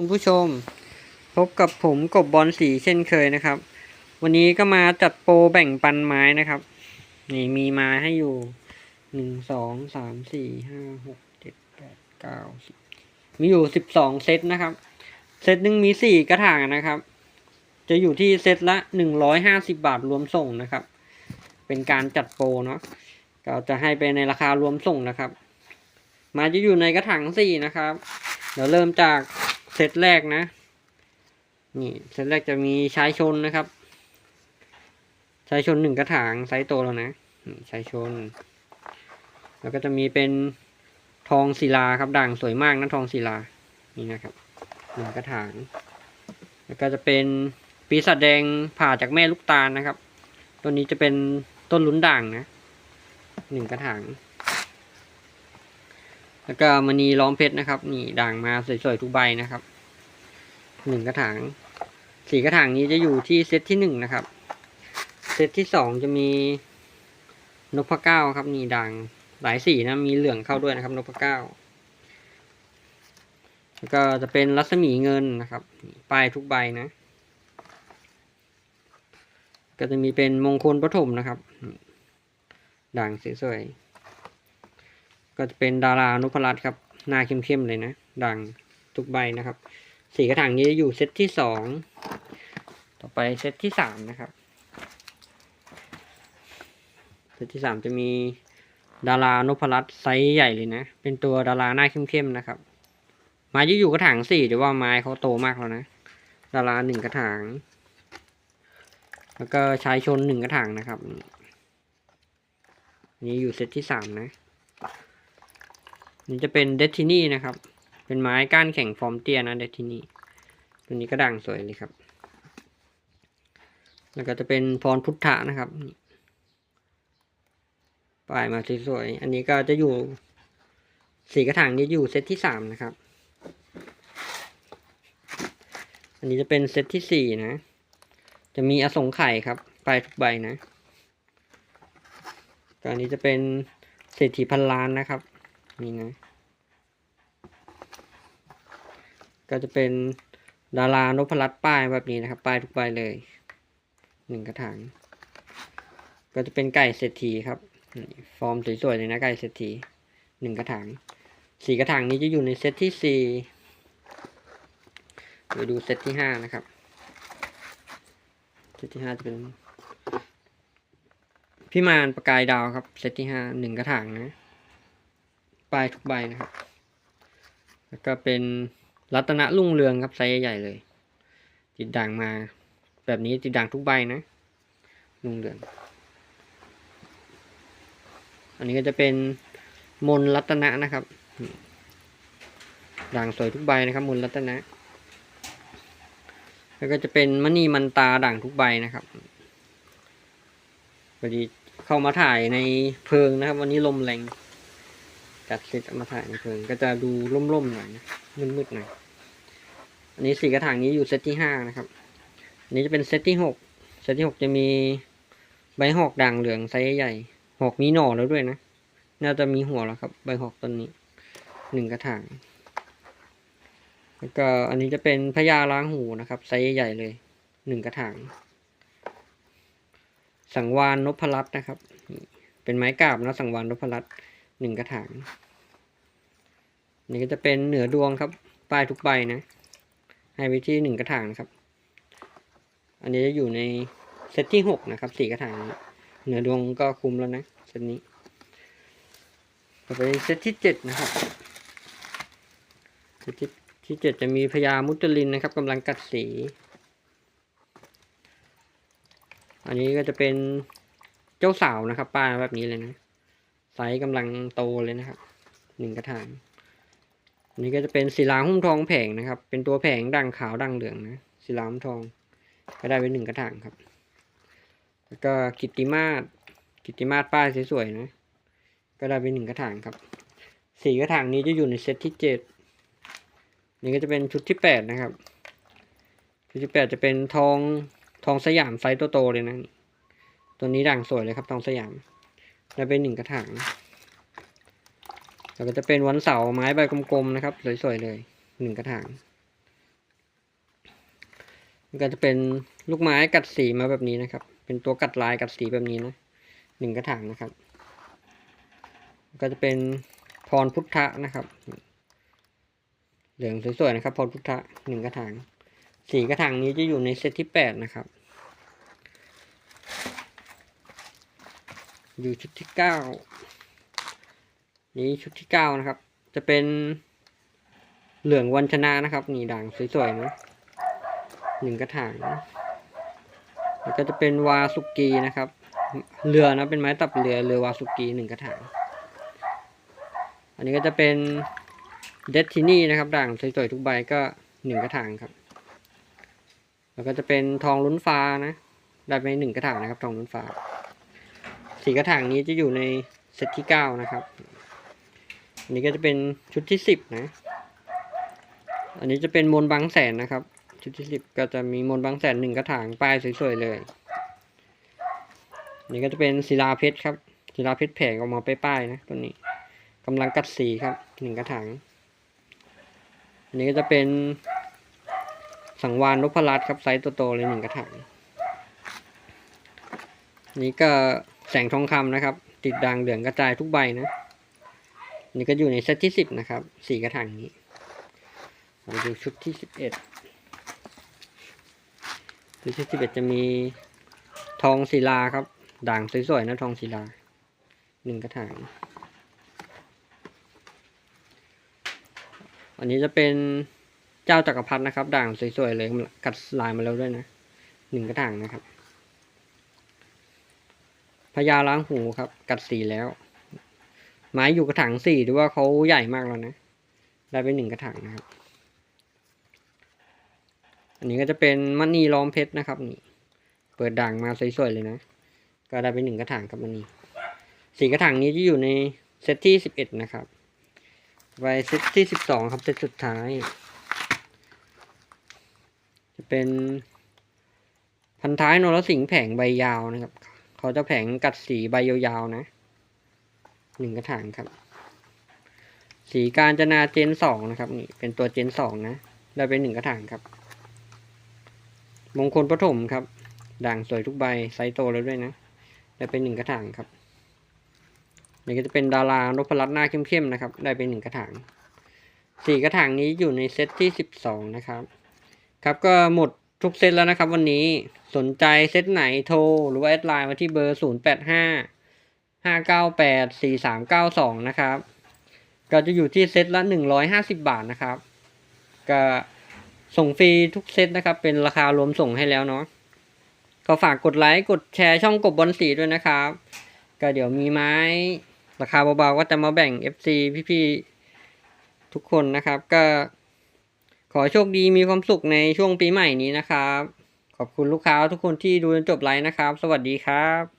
คุณผู้ชม พบกับผมกบบอลสีเช่นเคยนะครับ วันนี้ก็มาจัดโปรแบ่งปันไม้นะครับ นี่มีไม้ให้อยู่หนึ่งสองสามสี่ห้าหกเจ็ดแปดเก้าสิบมีอยู่สิบสองเซตนะครับ เซตหนึ่งมีสี่กระถางนะครับ จะอยู่ที่เซตละหนึ่งร้อยห้าสิบาทรวมส่งนะครับ เป็นการจัดโปรเนาะก็จะให้ไปในราคารวมส่งนะครับ มาจะอยู่ในกระถางสี่นะครับ เดี๋ยวเริ่มจาก เซตแรกนะ นี่เซตแรกจะมีชายชนนะครับ ชายชนหนึ่งกระถางไซส์โตแล้วนะชายชน แล้วก็จะมีเป็นทองศิลาครับด่างสวยมากนะทองศิลา นี่นะครับหนึ่งกระถาง แล้วก็จะเป็นปีศาจแดงผ่าจากแม่ลูกตาลนะครับ ตัวนี้จะเป็นต้นลุ้นด่างนะหนึ่งกระถาง แล้วก็มณีล้อมเพชรนะครับ นี่ด่างมาสวยๆทุกใบนะครับหนึ่งกระถางสี่กระถางนี้จะอยู่ที่เซตที่หนึ่งนะครับ เซตที่สองจะมีนกพะเก้าครับนี่ด่างหลายสีนะ มีเหลืองเข้าด้วยนะครับนกพะเก้าแล้วก็จะเป็นรัศมีเงินนะครับนี่ป้ายทุกใบนะ ก็จะมีเป็นมงคลปฐมนะครับ ด่างสวยๆ ก็จะเป็นดารานพรัตน์ครับ หน้าเข้มๆเลยนะ ดังทุกใบนะครับ สีกระถางนี้อยู่เซตที่สองต่อไปเซตที่สามนะครับเซตที่สามจะมีดารานพรัตน์ไซส์ใหญ่เลยนะ เป็นตัวดาราหน้าเข้มๆนะครับ ไม้ที่อยู่กระถางสี่แต่ว่าไม้เขาโตมากแล้วนะ ดาราหนึ่งกระถาง แล้วก็ชายชนหนึ่งกระถางนะครับ นี่อยู่เซตที่สามนะ นี่จะเป็นเดทินี่นะครับ เป็นไม้ก้านแข็งฟอร์มเตี้ยนะเดทินี่ตัวนี้ก็ด่างสวยเลยครับ แล้วก็จะเป็นพรพุทธะนะครับป้ายมาสวยๆ อันนี้ก็จะอยู่สีกระถางนี้อยู่เซตที่สามนะครับ อันนี้จะเป็นเซตที่สี่นะ จะมีอสงไข่ครับปลายทุกใบนะก็อันนี้จะเป็นเศรษฐีพันล้านนะครับ นี่นะ ก็จะเป็นดารานพรัตน์ป้ายแบบนี้นะครับ ป้ายทุกใบเลยหนึ่งกระถางก็จะเป็นไก่เศรษฐีครับฟอร์มสวยๆเลยนะไก่เศรษฐีหนึ่งกระถางสี่กระถางนี้จะอยู่ในเซตที่สี่ไปดูเซตที่ห้านะครับเซตที่ห้าจะเป็นพิมานประกายดาวครับเซตที่ห้าหนึ่งกระถางนะ ปลายทุกใบนะครับ แล้วก็เป็นรัตนรุ่งเรืองครับไซส์ใหญ่เลย ติดด่างมา แบบนี้ติดด่างทุกใบนะรุ่งเรือง อันนี้ก็จะเป็นมนรัตนะนะครับ ด่างสวยทุกใบนะครับ มนรัตนะ แล้วก็จะเป็นมณีมันตาด่างทุกใบนะครับพอดีเข้ามาถ่ายในเพิงนะครับ วันนี้ลมแรง จัดเซตเอามาถ่ายในเพิงก็จะดูร่มๆหน่อยนะมืดๆหน่อยอันนี้สีกระถางนี้อยู่เซตที่ห้านะครับอันนี้จะเป็นเซตที่หกเซตที่หกจะมีใบหอกด่างเหลืองไซส์ใหญ่หอกมีหน่อแล้วด้วยนะน่าจะมีหัวแล้วครับ ใบหอกต้นนี้หนึ่งกระถางแล้วก็อันนี้จะเป็นพญาล้างหูนะครับไซส์ใหญ่เลยหนึ่งกระถาง สังวานนพรัตน์นะครับ เป็นไม้กาบนะสังวานนพรัตน์ หนึ่งกระถางนี่ก็จะเป็นเหนือดวงครับป้ายทุกใบนะให้ไว้ที่หนึ่งกระถางนะครับ อันนี้จะอยู่ในเซตที่หกนะครับสี่กระถางเหนือดวงก็คุมแล้วนะเซตนี้ต่อไปเซตที่เจ็ดนะครับเซตที่ที่เจ็ดจะมีพญามุจลินนะครับกำลังกัดสี อันนี้ก็จะเป็นเจ้าสาวนะครับป้าแบบนี้เลยนะ ไซส์กำลังโตเลยนะครับหนึ่งกระถางอันนี้ก็จะเป็นศิลาหุ้มทองแผงนะครับ เป็นตัวแผงด่างขาวด่างเหลืองนะศิลาหุ้มทองก็ได้ไปหนึ่งกระถางครับ แล้วก็กิตติมาศกิตติมาศป้ายสวยๆนะก็ได้ไปหนึ่งกระถางครับสี่กระถางนี้จะอยู่ในเซตที่เจ็ดนี่ก็จะเป็นชุดที่แปดนะครับ ชุดที่แปดจะเป็นทองทองสยามไซส์โตๆเลยนะ ตัวนี้ด่างสวยเลยครับทองสยาม ได้ไปหนึ่งกระถางแล้วก็จะเป็นวันเสาร์ไม้ใบกลมๆนะครับ สวยๆเลยหนึ่งกระถางก็จะเป็นลูกไม้กัดสีมาแบบนี้นะครับ เป็นตัวกัดลายกัดสีแบบนี้นะหนึ่งกระถางนะครับ ก็จะเป็นพรพุทธะนะครับ เหลืองสวยๆนะครับ พรพุทธะหนึ่งกระถางสีกระถางนี้จะอยู่ในเซตที่แปดนะครับ อยู่ชุดที่เก้านี้ชุดที่เก้านะครับ จะเป็นเหลืองวันชนะนะครับ นี่ด่างสวยๆนะหนึ่งกระถางแล้วก็จะเป็นวาสุกีนะครับ เรือนะเป็นไม้ตับเรือเรือวาสุกีหนึ่งกระถาง อันนี้ก็จะเป็นเดสตินี่นะครับด่างสวยๆทุกใบก็หนึ่งกระถางครับ แล้วก็จะเป็นทองลุ้นฟ้านะ ได้ไปหนึ่งกระถางนะครับ ทองลุ้นฟ้า สีกระถางนี้จะอยู่ในเซตที่เก้านะครับอันนี้ก็จะเป็นชุดที่สิบนะ อันนี้จะเป็นมนบางแสนนะครับ ชุดที่สิบก็จะมีมนบางแสนหนึ่งกระถางป้ายสวยๆเลยนนี้ก็จะเป็นศิลาเพชรครับศิลาเพชรแผงออกมาป้ายๆนะตัวนี้กำลังกัดสีครับหนึ่งกระถางอันนี้ก็จะเป็นสังวานนพรัตน์ครับไซส์โตๆเลยหนึ่งกระถางนี่ก็ แสงทองคำนะครับ ติดด่างเหลืองกระจายทุกใบนะ นี่ก็อยู่ในเซตที่สิบนะครับสี่กระถางนี้มาดูชุดที่สิบเอ็ดชุดที่สิบเอ็ดจะมีทองศิลาครับ ด่างสวยๆนะทองศิลาหนึ่งกระถางอันนี้จะเป็นเจ้าจักรพรรดินะครับ ด่างสวยๆเลยกัดลายมาแล้วด้วยนะหนึ่งกระถางนะครับ ญาล้างหูครับ กัดสีแล้ว ไม้อยู่กระถางสี่ดูว่าเขาใหญ่มากแล้วนะ ได้ไปหนึ่งกระถางนะครับ อันนี้ก็จะเป็นมณีล้อมเพชรนะครับนี่ เปิดด่างมาสวยๆเลยนะ ก็ได้ไปหนึ่งกระถางกับมณีสีกระถางนี้จะอยู่ในเซตที่สิบเอ็ดนะครับ ไปเซตที่สิบสองครับเซตสุดท้าย จะเป็นพันท้ายนรสิงห์แผงใบยาวนะครับ เขาจะแผงกัดสีใบยาวๆนะหนึ่งกระถางครับ สีการจนาเจนสองนะครับ นี่ เป็นตัวเจนสองนะได้เป็นหนึ่งกระถางครับ มงคลปฐมครับ ด่างสวยทุกใบไซส์โตแล้วด้วยนะได้เป็นหนึ่งกระถางครับนี่ก็จะเป็นดารานพรัตน์หน้าเข้มๆนะครับ ได้เป็นหนึ่งกระถางสี่กระถางนี้อยู่ในเซตที่สิบสองนะครับ ครับก็หมด ทุกเซตแล้วนะครับวันนี้สนใจเซตไหนโทร หรือว่าแอดไลน์มาที่เบอร์ศูนย์แปดห้าห้าเก้าแปดสี่สามเก้าสองนะครับ ก็จะอยู่ที่เซตละหนึ่งร้อยห้าสิบบาทนะครับ ก็ส่งฟรีทุกเซตนะครับ เป็นราคารวมส่งให้แล้วเนาะก็ฝากกดไลค์กดแชร์ช่องกบบอลสีด้วยนะครับ ก็เดี๋ยวมีไม้ ราคาเบาๆก็จะมาแบ่ง FC พี่ๆทุกคนนะครับก็ ขอโชคดีมีความสุขในช่วงปีใหม่นี้นะครับ ขอบคุณลูกค้าทุกคนที่ดูจนจบไลฟ์นะครับ สวัสดีครับ